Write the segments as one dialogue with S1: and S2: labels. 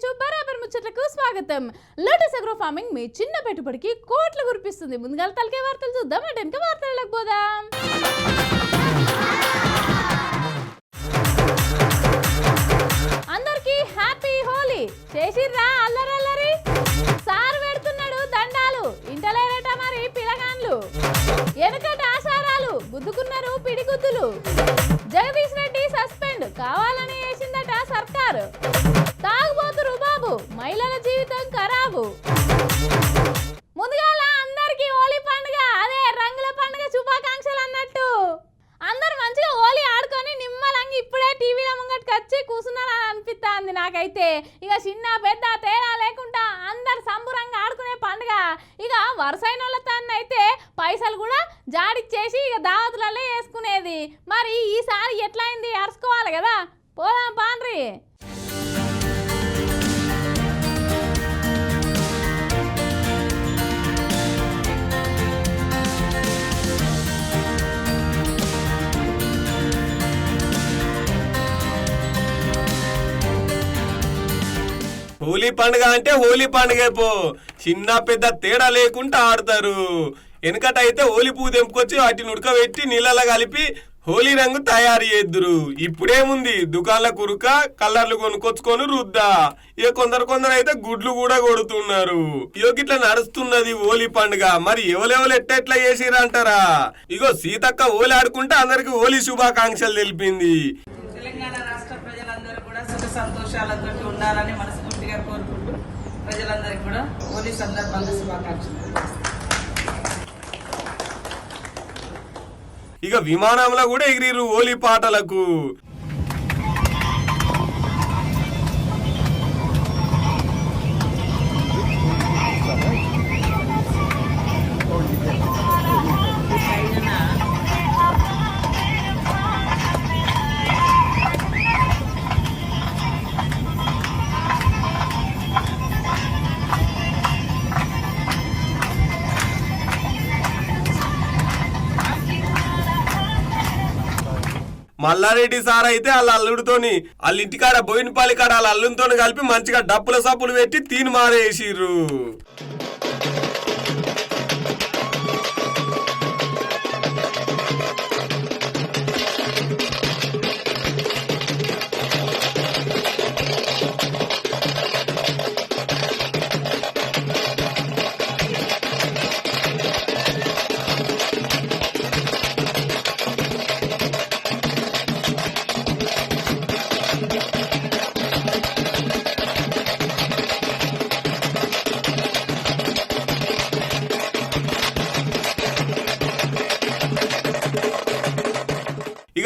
S1: ఆలకించు బరాబర్ ముచ్చట్లకు స్వాగతం. లోటస్ అగ్రో ఫార్మింగ్ మీ చిన్న పెట్టుబడికి కోట్లు కురిపిస్తుంది. ముందుగా తలకే వార్తలు చూద్దాం. అటెన్క వార్తలకు పోదాం. అందరికీ హ్యాపీ హోలీ. చేసిర్రా అల్లరల్లరి సార్ పెడుతున్నాడు దండాలు. ఇంటలేరట మరి పిలగాన్లు ఎనకట గుద్దుకున్నారు పిడిగుద్దులు. జగదీష్ రెడ్డి సస్పెండ్ కావాలని వేసిందట సర్కారు. తాగుబోతురు బాబు మహిళల జీవితం ఖరాబు. ముందుగాల
S2: అంటే హోలీ పండుగ పో. చిన్న పెద్ద తేడా లేకుండా ఆడతారు. వెనకట అయితే హోలీ పువ్వు తెంపుకొచ్చి వాటిని ఉడకబెట్టి నీళ్ళలో కలిపి హోలీ రంగు తయారు చేద్దురు. ఇప్పుడేముంది? దుకాణాల కురుక కలర్లు కొనుకొచ్చుకొని రుద్దా. ఇక కొందరు కొందరు అయితే గుడ్లు కూడా కొడుతున్నారు. ఇక ఇట్లా నడుస్తున్నది హోలీ పండుగ. మరి ఎవరెవరు ఎట్టెట్లా చేసిరంటారా ఇగో సీతక్క హోలీ ఆడుకుంటే అందరికి హోలీ శుభాకాంక్షలు తెలిపింది.
S3: తెలంగాణ రాష్ట్ర ప్రజలందరూ కూడా సుఖ సంతోషాలతో ఉండాలని మనసు ప్రజలందరికీ కూడా హోలీ సందర్భంగా శుభాకాంక్షలు
S2: ఇక విమానంలో కూడా ఎగిరిరు హోలీ పాటలకు. మల్లారెడ్డి సార్ అయితే వాళ్ళ అల్లుడితోని వాళ్ళ ఇంటికాడ బోయినపల్లి కాడ వాళ్ళ అల్లునితో కలిపి మంచిగా డప్పుల సప్పులు పెట్టి తీని మారేసిర్రు.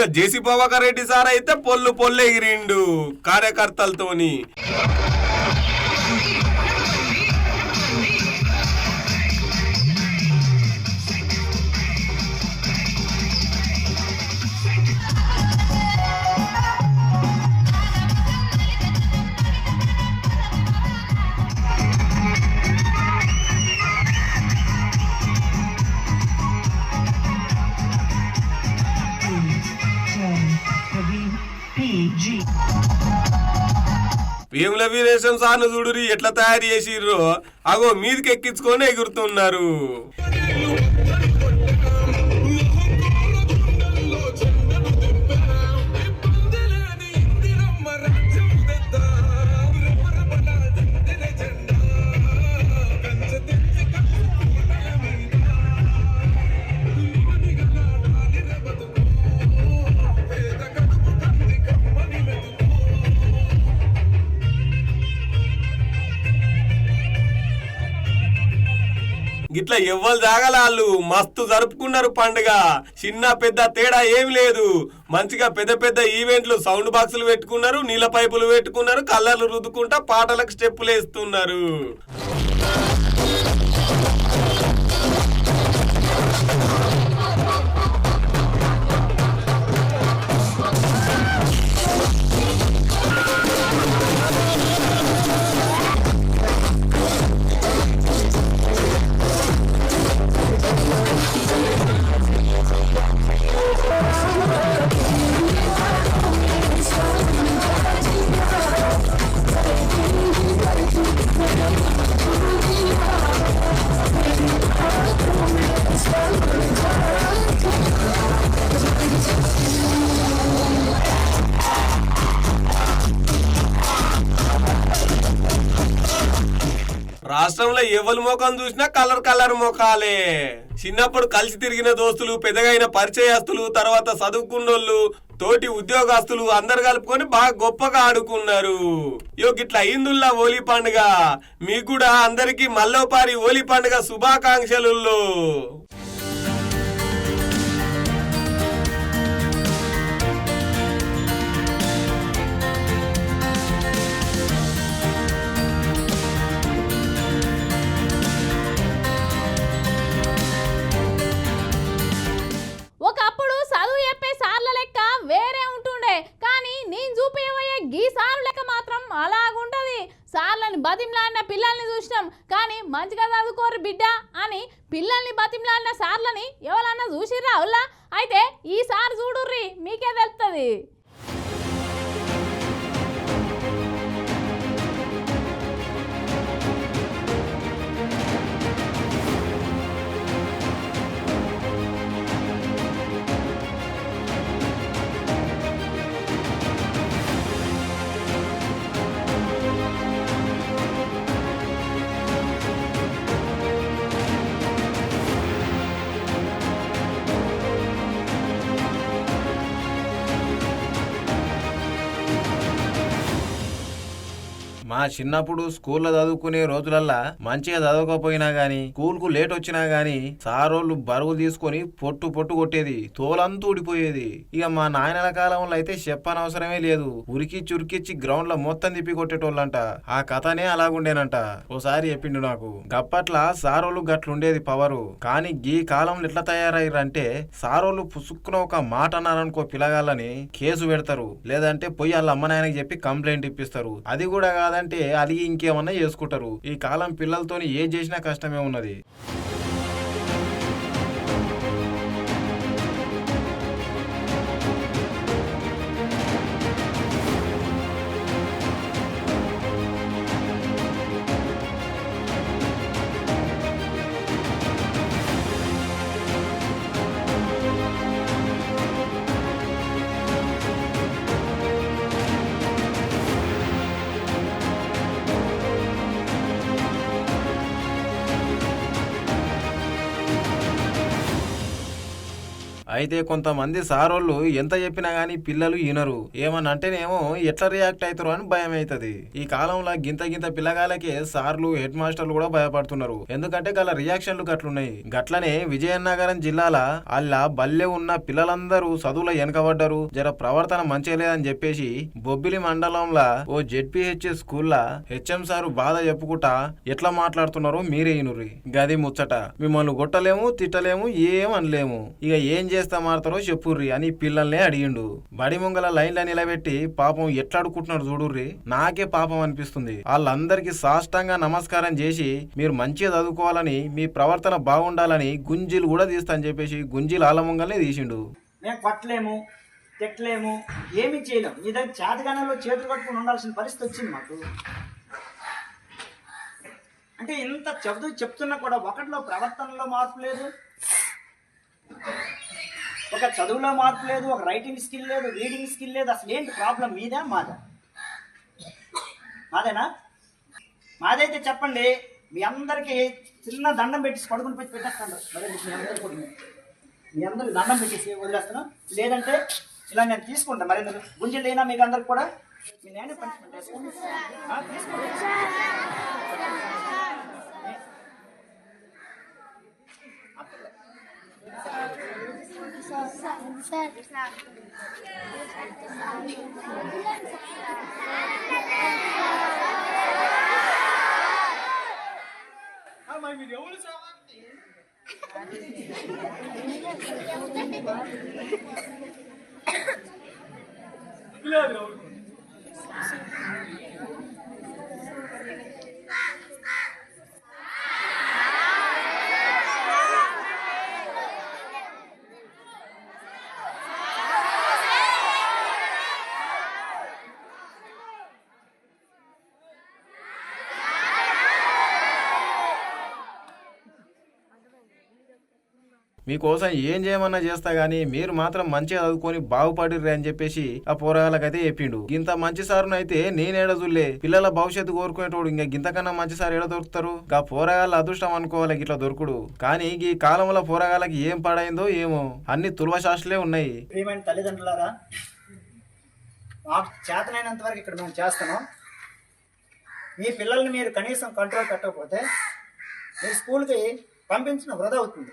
S2: ఇక జేసీ ప్రభాకర్ రెడ్డి సార్ అయితే పొల్లు పొల్లెగిరిండు కార్యకర్తలతోని. వేముల వీరేశం సార్ను చూడురి ఎట్లా తయారు చేసిర్రు? అగో మీదకి ఎక్కించుకొని ఎగురుతున్నారు. ఇట్లా ఎవ్వరు దాగల వాళ్ళు. మస్తు జరుపుకున్నారు పండుగ. చిన్న పెద్ద తేడా ఏమి లేదు. మంచిగా పెద్ద పెద్ద ఈవెంట్లు సౌండ్ బాక్సులు పెట్టుకున్నారు నీళ్ళ పైపులు పెట్టుకున్నారు కళ్ళలు రుద్దుకుంటా పాటలకు స్టెప్పులు వేస్తున్నారు. ఎవరి ముఖం చూసినా కలర్ కలర్ ముఖాలే. చిన్నప్పుడు కలిసి తిరిగిన దోస్తులు పెద్దగైన పరిచయస్తులు తర్వాత చదువుకున్నోళ్ళు తోటి ఉద్యోగస్తులు అందరు కలుపుకొని బాగా గొప్పగా ఆడుకున్నారు. యో గిట్ల అయిందుల్లా హోలీ పండుగ? మీకు కూడా అందరికి మల్లోపారి హోలీ పండుగ శుభాకాంక్షలు
S4: చిన్నప్పుడు స్కూల్లో చదువుకునే రోజులల్లా మంచిగా చదవకపోయినా గాని స్కూల్కు లేట్ వచ్చినా గాని సారోళ్ళు బరువు తీసుకొని పొట్టు పొట్టు కొట్టేది తోలంతా ఊడిపోయేది. ఇక మా నాయనల కాలంలో అయితే చెప్పనవసరమే లేదు. ఉరికి చురికిచ్చి గ్రౌండ్లో మొత్తం తిప్పి కొట్టేటోళ్ళంట. ఆ కథనే అలాగుండేనంట. ఓసారి చెప్పిండు నాకు. గప్పట్ల సారోళ్ళు గట్లుండేది పవరు. కానీ గీ కాలంలో ఎట్లా తయారయ్యారంటే సారోళ్ళు పుసుక్కున ఒక మాట అన్నారనుకో పిల్లగాళ్ళని కేసు పెడతారు. లేదంటే పోయి వాళ్ళ అమ్మ నాయనకి చెప్పి కంప్లైంట్ ఇప్పిస్తారు. అది కూడా కాదంటే అలిగి ఇంకేమన్నా చేసుకుంటారు. ఈ కాలం పిల్లలతోని ఏ చేసినా కష్టమే ఉన్నది. అయితే కొంతమంది సారోళ్ళు ఎంత చెప్పినా గానీ పిల్లలు వినరు ఏమని అంటేనేమో ఎట్లా రియాక్ట్ అవుతారు అని భయం అవుతుంది ఈ కాలంలో గింత గింత పిల్లగాలకే సార్లు హెడ్ మాస్టర్లు కూడా భయపడుతున్నారు. ఎందుకంటే గల రియాక్షన్లు గట్లున్నాయి. గట్లనే విజయనగరం జిల్లాల అలా బల్లె ఉన్న పిల్లలందరూ చదువుల వెనకబడ్డారు జర ప్రవర్తన మంచిగా లేదని చెప్పేసి బొబ్బిలి మండలంలో ఓ జెడ్పీహెచ్ఎస్ స్కూల్లా హెచ్ఎం సారు బాధ చెప్పుకుంటా ఎట్లా మాట్లాడుతున్నారో మీరే ఇనుర్రి. గది ముచ్చట. మిమ్మల్ని కొట్టలేము తిట్టలేము ఏం అనలేము. ఇక ఏం మారుతారో చెప్పుర్రి అని పిల్లల్నే అడిగిండు. బడి ముంగల లైన్ల నిలబెట్టి పాపం ఎట్లా అడుకుంటున్నాడు చూడుర్రి? నాకే పాపం అనిపిస్తుంది. వాళ్ళందరికీ సాష్టంగా నమస్కారం చేసి మీరు మంచిగా చదువుకోవాలని మీ ప్రవర్తన బాగుండాలని గుంజీలు కూడా తీస్తా అని చెప్పేసి గుంజీలు ఆల ముంగల్నే తీసిండు.
S5: మేము కొట్టలేము తిట్టలేము ఏమీ చేయలేము. నీ దగ్గర చేతగానంలో చేతులు కట్టుకుని ఉండాల్సిన పరిస్థితి వచ్చింది మాకు. అంటే ఇంత చెబుతూ చెప్తున్నా కూడా ఒకటిలో ప్రవర్తనలో మార్పు లేదు ఒక చదువులో మార్పు లేదు ఒక రైటింగ్ స్కిల్ లేదు రీడింగ్ స్కిల్ లేదు అసలు ఏంటి ప్రాబ్లం మీదా మాదా. మాదేనా? మాదైతే చెప్పండి మీ అందరికీ చిన్న దండం పెట్టి పడుకుని పెట్టి పెట్టేస్తాను. మరి మీ అందరికీ మీ అందరికి దండం పెట్టేసి వదిలేస్తాను. లేదంటే ఇలా నేను తీసుకుంటా. మరి గుంజలు లేనా మీకు అందరికి కూడా? మీ నేనే పనిష్మెంట్ వేసుకోండి. తీసుకోండి. Ha mein Video, ohne zu erwarten.
S4: Klar, మీకోసం ఏం చేయమన్నా చేస్తా గానీ మీరు మాత్రం మంచిగా చదువుకొని బాగుపడిర్రి అని చెప్పేసి ఆ పోరగాళ్ళకైతే చెప్పిండు. ఇంత మంచి సారునైతే అయితే నేనేడ చూడలే పిల్లల భవిష్యత్తు కోరుకునేటోడు ఇంకా గింతకన్నా మంచి సార్ ఏడ దొరుకుతారు? గా పోరగాళ్ళ అదృష్టం అనుకోవాలి ఇట్లా దొరుకుడు. కానీ ఈ కాలంలో పోరగాళ్ళకి ఏం పాడైందో ఏమో. అన్ని తులవ శాస్త్రలే ఉన్నాయి.
S5: తల్లిదండ్రులారా మాకు చేతనైనంత వరకు ఇక్కడ మేము చేస్తున్నాం. మీ పిల్లల్ని మీరు కనీసం కంట్రోల్ పెట్టకపోతే మీ స్కూల్కి పంపించిన వృధా అవుతుంది.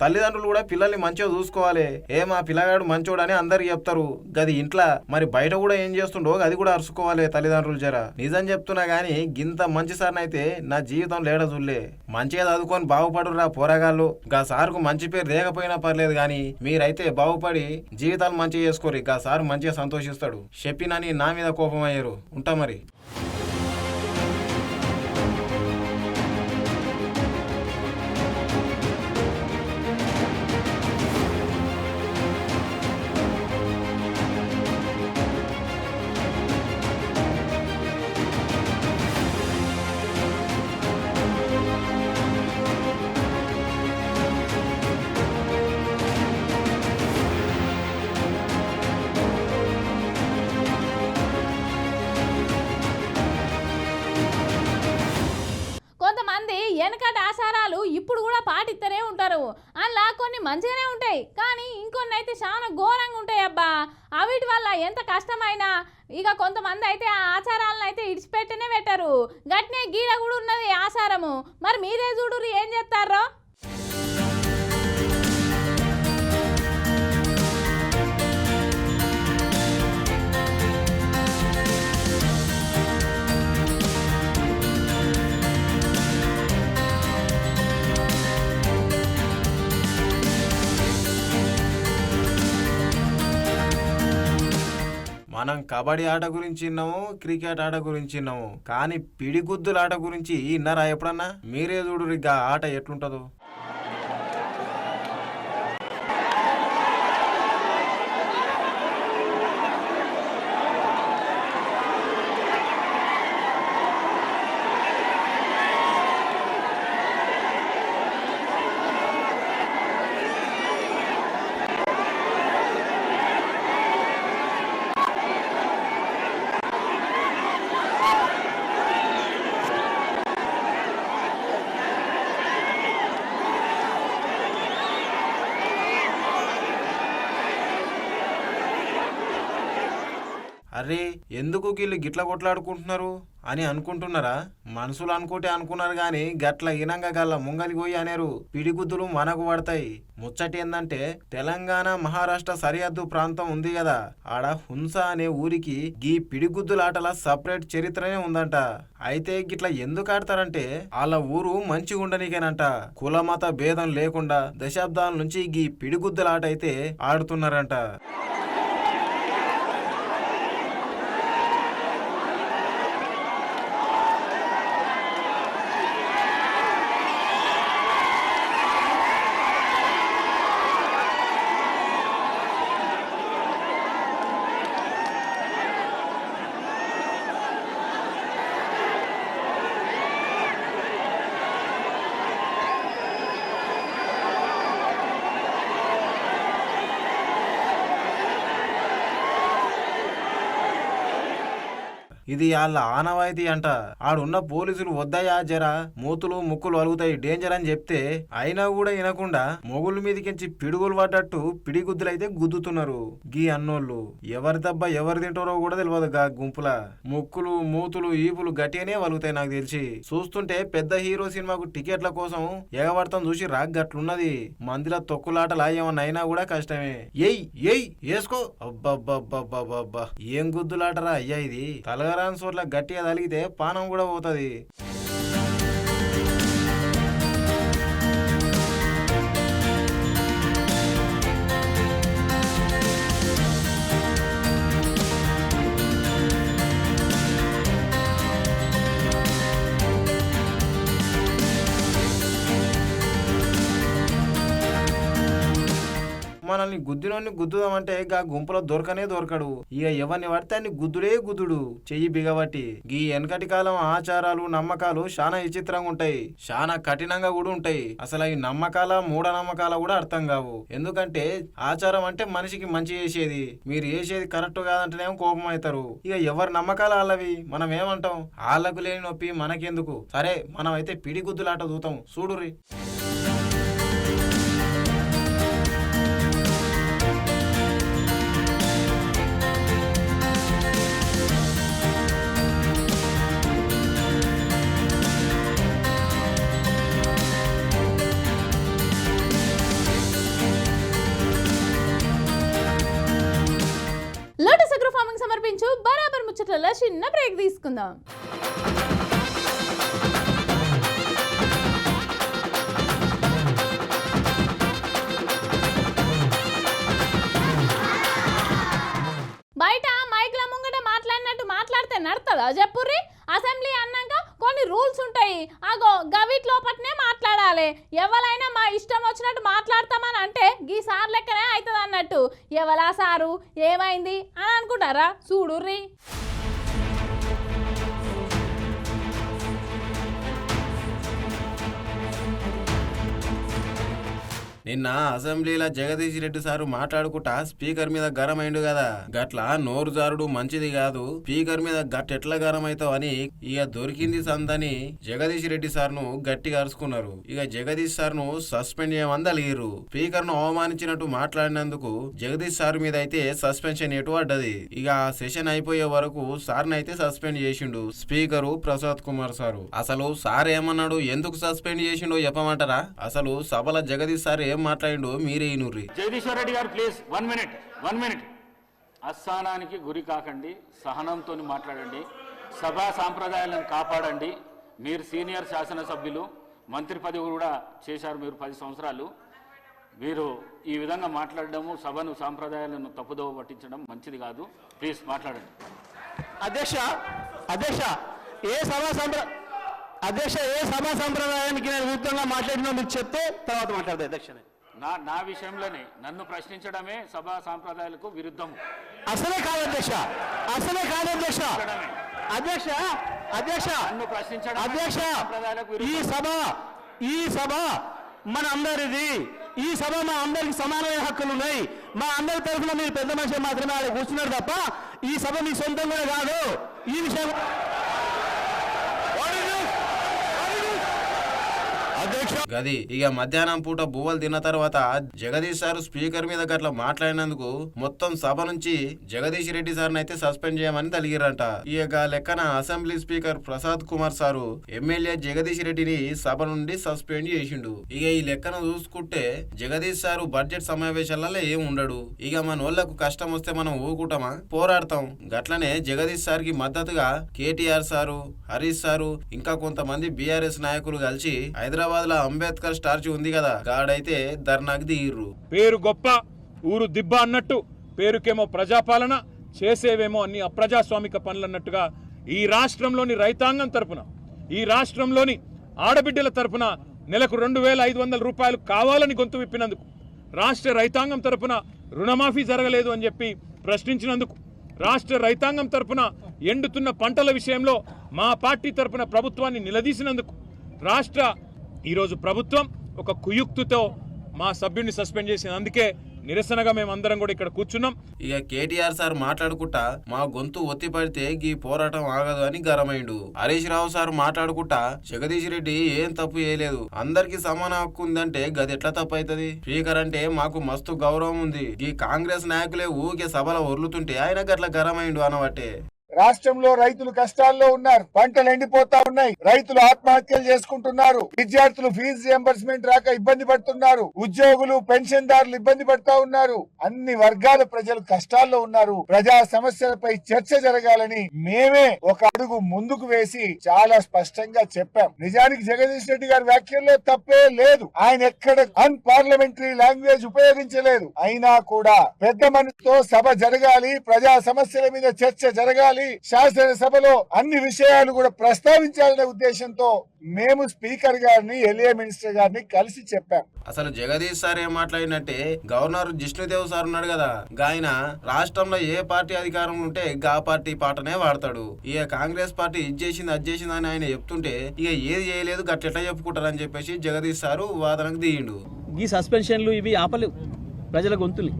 S4: తల్లిదండ్రులు కూడా పిల్లల్ని మంచిగా చూసుకోవాలి. ఏ మా పిల్లగాడు మంచోడు అని అందరు చెప్తారు. గది ఇంట్లో మరి బయట కూడా ఏం చేస్తుండో అది కూడా అరుచుకోవాలి తల్లిదండ్రులు జర. నిజం చెప్తున్నా గానీ గింత మంచి సార్నైతే నా జీవితం లేడ చూడలే మంచిగా చదువుకొని బాగుపడురా పోరగాళ్ళు. గా సార్కు మంచి పేరు లేకపోయినా పర్లేదు గాని మీరైతే బాగుపడి జీవితాలు మంచిగా చేసుకోరు. గా సార్ మంచిగా సంతోషిస్తాడు. చెప్పినని నా మీద కోపం అయ్యారు ఉంటా మరి.
S1: దాటిస్తూనే ఉంటారు. అందులో కొన్ని మంచిగానే ఉంటాయి. కానీ ఇంకొన్ని అయితే చాలా ఘోరంగా ఉంటాయి అబ్బా. అవిటి వల్ల ఎంత కష్టమైనా ఇక కొంతమంది అయితే ఆ ఆచారాలను అయితే ఇడిచిపెట్టనే పెట్టరు. గట్నే గీడ కూడా ఉన్నది ఆచారము. మరి మీరే చూడురు ఏం చేస్తారో?
S4: మనం కబడ్డీ ఆట గురించి విన్నాము క్రికెట్ ఆట గురించి విన్నాము. కానీ పిడిగుద్దుల ఆట గురించి విన్నారా ఎప్పుడన్నా? మీరే చూడు ఆ ఆట ఎట్లుంటదో. అరే ఎందుకు వీళ్ళు గిట్ల కొట్లాడుకుంటున్నారు? అని అనుకుంటున్నారా? మనసులు అనుకుంటే అనుకున్నారు గాని గట్ల ఇనంగా గల్ల ముంగలి పోయి అనేరు. పిడిగుద్దులు మనకు పడతాయి. ముచ్చటి ఏందంటే తెలంగాణ మహారాష్ట్ర సరిహద్దు ప్రాంతం ఉంది కదా ఆడ హుంస అనే ఊరికి గీ పిడిగుద్దులాటల సపరేట్ చరిత్రనే ఉందంట. అయితే గిట్ల ఎందుకు ఆడతారంటే వాళ్ళ ఊరు మంచిగా ఉండనికేనంట కుల మత భేదం లేకుండా దశాబ్దాల నుంచి గీ పిడిగుద్దులాట అయితే ఆడుతున్నారంట. ఇది వాళ్ళ ఆనవాయితీ అంట. ఆడున్న పోలీసులు వద్దయా జరా మూతులు ముక్కులు అలుగుతాయి డేంజర్ అని చెప్తే అయినా కూడా వినకుండా మొగుళ్ళ మీదకించి పిడుగులు పడ్డట్టు పిడిగుద్దులైతే గుద్దుతున్నారు. గీ అన్నోళ్ళు. ఎవరి దెబ్బ ఎవరు తింటారో కూడా తెలియదు గా గుంపుల. ముక్కులు మూతులు ఈపులు గట్టిగానే వలుగుతాయి నాకు తెలిసి. చూస్తుంటే పెద్ద హీరో సినిమాకు టికెట్ల కోసం ఎగబడతాం చూసి రాగ్ గట్లున్నది. మందిలో తొక్కులాటలా ఏమన్నా అయినా కూడా కష్టమే. ఎయ్ ఎయ్ వేసుకో అబ్బబ్బబ్బబ్బబ్బా ఏం గుద్దులాటరా అయ్యా ఇది? తలగర సోట్ల గట్టిగా తలిగితే పానం కూడా పోతది. మనల్ని గుద్దినోని గుద్దుదామంటే గా గుంపులో దొరకనే దొరకడు. ఇక ఎవరిని పడితే అన్ని గుద్దుడే గుద్దుడు. చెయ్యి బిగబట్టి. గీ వెనకటి కాలం ఆచారాలు నమ్మకాలు చాలా విచిత్రంగా ఉంటాయి. చాలా కఠినంగా కూడా ఉంటాయి. అసలు అవి నమ్మకాల మూఢనమ్మకాల కూడా అర్థం కావు. ఎందుకంటే ఆచారం అంటే మనిషికి మంచి చేసేది. మీరు చేసేది కరెక్ట్ కాదంటేనేమో కోపం అవుతారు ఇక ఎవరి నమ్మకాలు వాళ్ళవి? మనం ఏమంటాం? వాళ్ళకు లేని నొప్పి మనకెందుకు? సరే మనం అయితే పిడి గుద్దులాట చూతాం చూడుర్రి.
S1: లోటస్ అగ్రో ఫార్మింగ్ సమర్పించు బరాబర్ ముచ్చట్లలో చిన్న బ్రేక్ తీసుకుందాం. బయట మైక్ల ముంగట మాట్లాడినట్టు మాట్లాడితే నడుతుందా చెప్పుర్రి అసెంబ్లీ అన్నాక కొన్ని రూల్స్ ఉంటాయి. అగో గవిట్ లోపట్నే మాట్లాడాలి. ఎవరైనా మా ఇష్టం వచ్చినట్టు మాట్లాడతామని అంటే గీ సార్ లెక్కనే అవుతుంది అన్నట్టు ఎవలా సారు? ఏమైంది? అని అనుకుంటారా? చూడుర్రి.
S4: నిన్న అసెంబ్లీలో జగదీష్ రెడ్డి సారు మాట్లాడుకుంటా స్పీకర్ మీద గరం కదా. గట్ల నోరు జారుడు మంచిది కాదు. స్పీకర్ మీద గట్ ఎట్లా గరం అని ఇక దొరికింది సందని జగదీష్ రెడ్డి సార్ను గట్టిగా అరుచుకున్నారు. ఇక జగదీష్ సార్ను సస్పెండ్ చేయమంది అలిగిర్రు స్పీకర్ను అవమానించినట్టు మాట్లాడినందుకు జగదీష్ సార్ మీద అయితే సస్పెన్షన్ ఎటు పడ్డది? ఇక ఆ సెషన్ అయిపోయే వరకు సార్ని అయితే సస్పెండ్ చేసిండు స్పీకరు ప్రసాద్ కుమార్ సారు. అసలు సార్ ఏమన్నాడు? ఎందుకు సస్పెండ్ చేసిండో చెప్పమంటారా? అసలు సభల జగదీష్ సార్ ఏం మాట్లాడిండో మీరే ఇనుర్రి.
S6: Jagadishwar Reddy garu please one minute one minute. అస్థానానికి గురి కాకండి సహనంతో మాట్లాడండి సభా సాంప్రదాయాలను కాపాడండి. మీరు సీనియర్ శాసనసభ్యులు మంత్రి పదవి కూడా చేశారు మీరు పది సంవత్సరాలు. మీరు ఈ విధంగా మాట్లాడడము సభను సాంప్రదాయాలను తప్పుదోవ పట్టించడం మంచిది కాదు. ప్లీజ్ మాట్లాడండి.
S7: అధ్యక్ష అధ్యక్ష ఏ సభా సంప్ర అధ్యక్ష ఏ సభా సంప్రదాయానికి నేను విరుద్ధంగా మాట్లాడినా మీరు చెప్తే తర్వాత మాట్లాడదు అధ్యక్ష.
S6: నా నా విషయంలోనే నన్ను ప్రశ్నించడమే సభా సాంప్రదాయాలకు విరుద్ధం
S7: అసలే కాదు అధ్యక్ష అసలే కాదు అధ్యక్ష. అధ్యక్ష అధ్యక్ష
S6: నన్ను ప్రశ్నించడం
S7: అధ్యక్ష
S6: సాంప్రదాయాలకు
S7: ఈ
S6: విరుద్ధం
S7: సభ ఈ సభ మన అందరిది. ఈ సభ మా అందరికి సమానమైన హక్కులు ఉన్నాయి. మా అందరి తరఫున మీరు పెద్ద మనిషి మాత్రమే ఆడ కూర్చున్నారు తప్ప ఈ సభ మీ సొంతం కూడా కాదు. ఈ విషయం అధ్యక్ష
S4: గది. ఇక మధ్యాహ్నం పూట బువ్వలు తిన్న తర్వాత జగదీష్ సార్ స్పీకర్ మీద గట్ల మాట్లాడినందుకు మొత్తం సభ నుంచి జగదీష్ రెడ్డి సార్ అయితే సస్పెండ్ చేయమని తలిగిరంట ఇక లెక్కన assembly speaker Prasad Kumar sir MLA Jagadish రెడ్డిని సభ నుండి సస్పెండ్ చేసిండు. ఇక ఈ లెక్కన చూసుకుంటే జగదీష్ సారు బడ్జెట్ సమావేశాలలో ఏం ఉండడు. ఇక మన వాళ్ళకు కష్టం వస్తే మనం ఊకుటమా పోరాడతాం. గట్లనే జగదీష్ సార్కి మద్దతుగా కేటీఆర్ సారు హరీష్ సారు ఇంకా కొంతమంది బీఆర్ఎస్ నాయకులు కలిసి హైదరాబాద్లో అంబేద్కర్ స్టార్చు ఉంది కదా గాడైతే ధర్నాకి దిగిర్రు
S8: పేరు గొప్ప ఊరు దిబ్బ అన్నట్టు పేరుకేమో ప్రజాపాలన చేసేవేమో అన్ని అప్రజాస్వామిక పనులు అన్నట్టుగా ఈ రాష్ట్రంలోని రైతాంగం తరపున ఈ రాష్ట్రంలోని ఆడబిడ్డల తరపున నెలకు రెండు వేల ఐదు వందల రూపాయలు కావాలని గొంతు విప్పినందుకు రాష్ట్ర రైతాంగం తరపున రుణమాఫీ జరగలేదు అని చెప్పి ప్రశ్నించినందుకు రాష్ట్ర రైతాంగం తరపున ఎండుతున్న పంటల విషయంలో మా పార్టీ తరపున ప్రభుత్వాన్ని నిలదీసినందుకు రాష్ట్ర ఈరోజు ప్రభుత్వం ఒక కుయుక్తితో మా సభ్యుడిని సస్పెండ్ చేసింది. అందుకే నిరసనగా మేమందరం కూడా ఇక్కడ కూర్చున్నాం.
S4: ఇక కేటీఆర్ సార్ మాట్లాడుకుంటా మా గొంతు ఒత్తి పడితే గీ పోరాటం ఆగదు అని గరమైండు హరీష్ రావు సార్ మాట్లాడుకుంటా జగదీష్ రెడ్డి ఏం తప్పు చేయలేదు. అందరికి సమాన హక్కు ఉందంటే గది ఎట్లా తప్పు అవుతుంది స్పీకర్ అంటే మాకు మస్తు గౌరవం ఉంది. ఈ కాంగ్రెస్ నాయకులే ఊకే సభలో ఒర్లుతుంటే ఆయన గట్ల గరమైండు అనబట్టే
S9: రాష్ట్రంలో రైతులు కష్టాల్లో ఉన్నారు. పంటలు ఎండిపోతా ఉన్నాయి. రైతులు ఆత్మహత్యలు చేసుకుంటున్నారు. విద్యార్థులు ఫీజు రియంబర్స్మెంట్ రాక ఇబ్బంది పడుతున్నారు. ఉద్యోగులు పెన్షన్దారులు ఇబ్బంది పడతా ఉన్నారు. అన్ని వర్గాల ప్రజలు కష్టాల్లో ఉన్నారు. ప్రజా సమస్యలపై చర్చ జరగాలని మేమే ఒక అడుగు ముందుకు వేసి చాలా స్పష్టంగా చెప్పాం. నిజానికి జగదీష్ రెడ్డి గారి వ్యాఖ్యల్లో తప్పే లేదు. ఆయన ఎక్కడ అన్ పార్లమెంటరీ లాంగ్వేజ్ ఉపయోగించలేదు. అయినా కూడా పెద్ద మనసుతో సభ జరగాలి. ప్రజా సమస్యల మీద చర్చ జరగాలి. చేయాలి శాసనసభలో అన్ని విషయాలు కూడా ప్రస్తావించాలనే ఉద్దేశంతో మేము స్పీకర్ గారిని ఎలియా మినిస్టర్ గారిని కలిసి చెప్పాం.
S4: అసలు జగదీష్ సార్ ఏం మాట్లాడినట్టే గవర్నర్ జిష్ణుదేవ్ సార్ ఉన్నాడు కదా గాయన రాష్ట్రంలో ఏ పార్టీ అధికారం ఉంటే గా పార్టీ పాటనే వాడతాడు. ఇక కాంగ్రెస్ పార్టీ ఇది చేసింది అది చేసింది అని ఆయన చెప్తుంటే ఇక ఏది చేయలేదు గట్లెట్లా చెప్పుకుంటారని చెప్పేసి జగదీష్ సారు వాదనకు దిగిండు.
S7: ఈ సస్పెన్షన్లు ఇవి ఆపలేవు ప్రజల గొంతుని.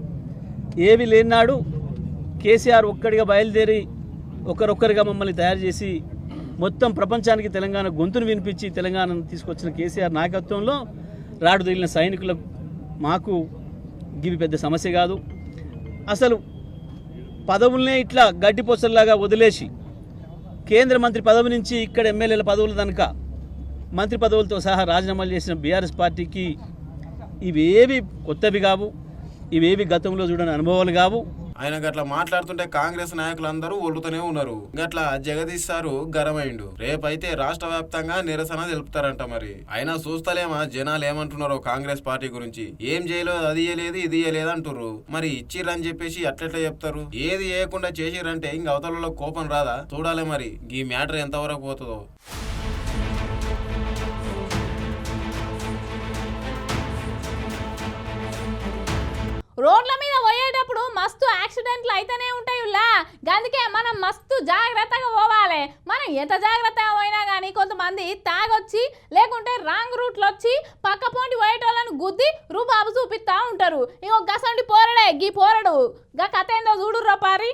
S7: ఏవి లేనాడు కేసీఆర్ ఒక్కడిగా బయలుదేరి ఒకరొక్కరిగా మమ్మల్ని తయారు చేసి మొత్తం ప్రపంచానికి తెలంగాణ గొంతును వినిపించి తెలంగాణను తీసుకొచ్చిన కేసీఆర్ నాయకత్వంలో రాడు తగిలిన సైనికులకు మాకు గివి పెద్ద సమస్య కాదు. అసలు పదవులనే ఇట్లా గడ్డిపోసల్లాగా వదిలేసి కేంద్ర మంత్రి పదవి నుంచి ఇక్కడ ఎమ్మెల్యేల పదవులు కనుక మంత్రి పదవులతో సహా రాజీనామాలు చేసిన బీఆర్ఎస్ పార్టీకి ఇవేవి కొత్తవి కావు. ఇవేవి గతంలో చూడని అనుభవాలు కావు.
S4: ఆయన గట్ల మాట్లాడుతుంటే కాంగ్రెస్ నాయకులందరూ ఒళ్ళుతూనే ఉన్నారు. గట్ల జగదీష్ సారు గరమైండు. రేపైతే రాష్ట్ర వ్యాప్తంగా నిరసన తెలుపుతారంట మరి. అయినా చూస్తలేమా? జనాలు ఏమంటున్నారో కాంగ్రెస్ పార్టీ గురించి? ఏం చేయలేదు అది చేయలేదు ఇది చేయలేదు అంటుర్రు. మరి ఇచ్చిర్రని చెప్పేసి అట్లెట్లా చెప్తారు? ఏది చేయకుండా చేసిరంటే ఇంక అవతలలో కోపం రాదా? చూడాలి మరి. ఈ మ్యాటర్ ఎంతవరకు పోతుందో.
S1: రోడ్ల మీద పోయేటప్పుడు మస్తు యాక్సిడెంట్లు అయితేనే ఉంటాయి ఉల్లా. అందుకే మనం మస్తు జాగ్రత్తగా పోవాలి. మనం ఎంత జాగ్రత్తగా పోయినా కానీ కొంతమంది తాగొచ్చి లేకుంటే రాంగ్ రూట్లో వచ్చి పక్క పోంటి పోయేటోళ్ళని గుద్ది రూబాబు చూపిస్తా ఉంటారు. ఇంకో గసండి పోరడే గీ పోరడు. గా కథ ఏందో చూడు పారి.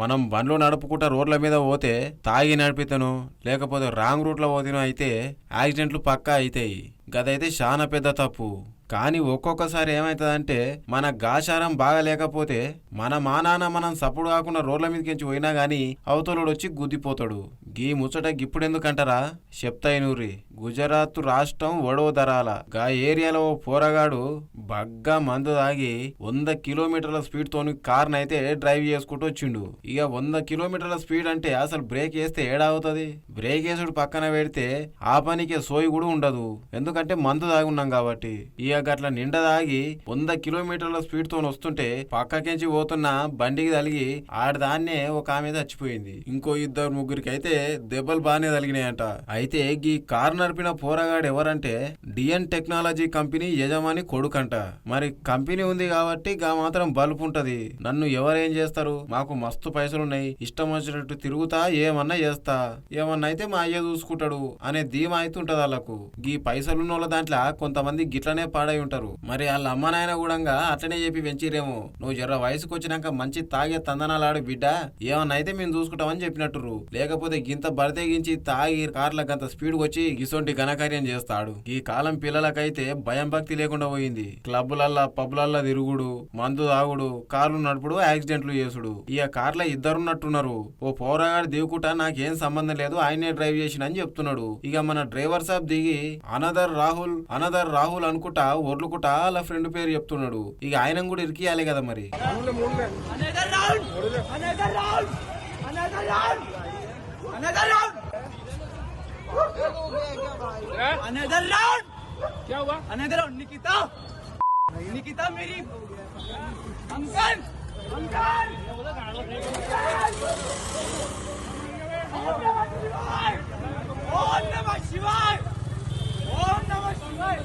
S4: మనం బండ్లు నడుపుకుంటా రోడ్ల మీద పోతే తాగి నడిపితను లేకపోతే రాంగ్ రూట్లో పోతినో అయితే యాక్సిడెంట్లు పక్కా అవుతాయి గదైతే చాలా పెద్ద తప్పు. కానీ ఒక్కొక్కసారి ఏమవుతుందంటే మన గాచారం బాగా లేకపోతే మన మానాన మనం సప్పుడు కాకుండా రోడ్ల మీదకించి పోయినా కానీ అవతలుడు వచ్చి గుద్దిపోతాడు. గీ ముచ్చట గిప్పుడెందుకంటారా? చెప్తాయి నూరి గుజరాత్ రాష్ట్రం వడోదరాల గా ఏరియాలో ఓ పోరగాడు బగ్గా మందు తాగి వంద కిలోమీటర్ల స్పీడ్ తోని కార్ అయితే డ్రైవ్ చేసుకుంటూ వచ్చిండు. ఇక వంద కిలోమీటర్ల స్పీడ్ అంటే అసలు బ్రేక్ వేస్తే ఏడావుతుంది? బ్రేక్ వేసుడు పక్కన పెడితే ఆ పనికి సోయి కూడా ఉండదు. ఎందుకంటే మందు తాగి ఉన్నాం కాబట్టి. ఇక గట్ల నిండా తాగి వంద కిలోమీటర్ల స్పీడ్ తోని వస్తుంటే పక్కకించి పోతున్న బండికి తలిగి ఆడదాన్నే ఒక ఆమె చచ్చిపోయింది. ఇంకో ఇద్దరు ముగ్గురికి అయితే దెబ్బలు బాగానే తలిగినాయంట అయితే ఈ కార్ నడిపిన పోరగాడు ఎవరంటే డిఎన్ టెక్నాలజీ కంపెనీ యజమాని కొడుకంట. మరి కంపెనీ ఉంది కాబట్టి గా మాత్రం బల్బు ఉంటది. నన్ను ఎవరేం చేస్తారు? మాకు మస్తు పైసలున్నాయి. ఇష్టం వచ్చినట్టు తిరుగుతా ఏమన్నా చేస్తా. ఏమన్నా అయితే మా అయ్య చూసుకుంటాడు అనే ధీమా అయితే ఉంటది వాళ్ళకు గీ పైసలున్న వాళ్ళ దాంట్లో కొంతమంది గిట్లనే పాడై ఉంటారు. మరి వాళ్ళ అమ్మ నాయన కూడా అట్లనే చెప్పి పెంచిరేమో. నువ్వు జర వయసుకు వచ్చినాక మంచి తాగే తందనాలాడు బిడ్డ. ఏమన్నా అయితే మేము చూసుకుంటామని చెప్పినట్టురు లేకపోతే గింత బరితెగించి తాగి కార్ల గంత స్పీడ్ వచ్చి గిసొంటి ఘనకార్యం చేస్తాడు. ఈ కాలం పిల్లలకైతే భయం భక్తి లేకుండా పోయింది. క్లబ్బులల్లా పబ్లల్లా తిరుగుడు మందు తాగుడు కార్లు నడుపుడు యాక్సిడెంట్లు చేసుడు. ఇక కార్ల ఇద్దరున్నట్టున్నారు. ఓ పోరాగాడు దిగుకుంటా నాకేం సంబంధం లేదు ఆయనే డ్రైవ్ చేసిన అని చెప్తున్నాడు. ఇక మన డ్రైవర్ సాబ్ దిగి అనదర్ రాహుల్ అనదర్ రాహుల్ అనుకుంటా ఒర్లుకుంటా వాళ్ళ ఫ్రెండ్ పేరు చెప్తున్నాడు. ఇక ఆయన కూడా ఇరికియాలి కదా మరి. अनदर राउंड क्या हुआ? अनदर राउंड निकिता निकिता मेरी अंकल अंकल. ओम नमः शिवाय ओम नमः शिवाय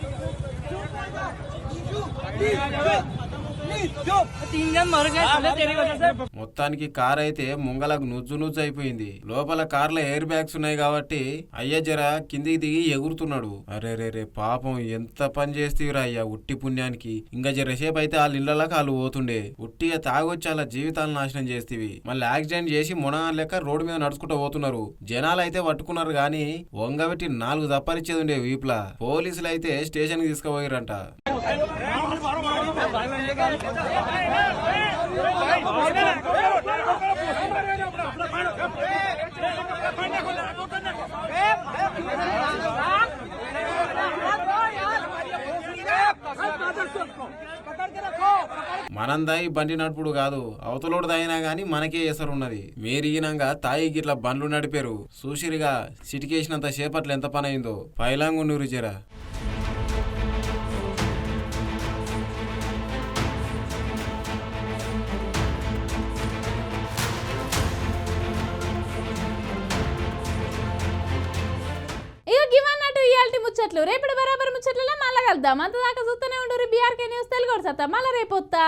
S4: तीन जन मर
S3: गए तेरी वजह से
S4: మొత్తానికి కార్ అయితే ముంగలకు నుజ్జు నుజ్జు అయిపోయింది లోపల కార్లో ఎయిర్ బ్యాగ్స్ ఉన్నాయి కాబట్టి అయ్య జర కిందికి దిగి ఎగురుతున్నాడు అరే రే రే పాపం ఎంత పని చేస్తీవిరా అయ్యా ఉట్టి పుణ్యానికి ఇంకా జరసేపు అయితే వాళ్ళ ఇళ్ళలోకి వాళ్ళు పోతుండే ఉట్టిగా తాగొచ్చి వాళ్ళ జీవితాలు నాశనం చేస్తేవి మళ్ళీ యాక్సిడెంట్ చేసి మున లెక్క రోడ్డు మీద నడుచుకుంటూ పోతున్నారు జనాలు అయితే పట్టుకున్నారు గాని వంగబెట్టి నాలుగు దప్పరిచ్చేది ఉండే వీపులా పోలీసులు అయితే స్టేషన్కి తీసుకుపోయారంట
S3: ఏ
S4: మనందాయి బండి నడుపుడు కాదు అవతలోడు దాయినా గాని మనకే ఎసరున్నది. మీరిగినంగా తాయి గిట్ల బండ్లు నడిపారు. సుషిరిగా సిటికేషన్ అంత సేపట్లు ఎంత పనైందో పైలాంగు నూరు జరా.
S1: ముచ్చట్లు. రేపటి బరాబర్ ముచ్చట్లలో మళ్ళా కలుద్దాం. అంతదాకా చూస్తూనే ఉండరు బీఆర్కే న్యూస్ తెలుగు మళ్ళీ రేపు వస్తా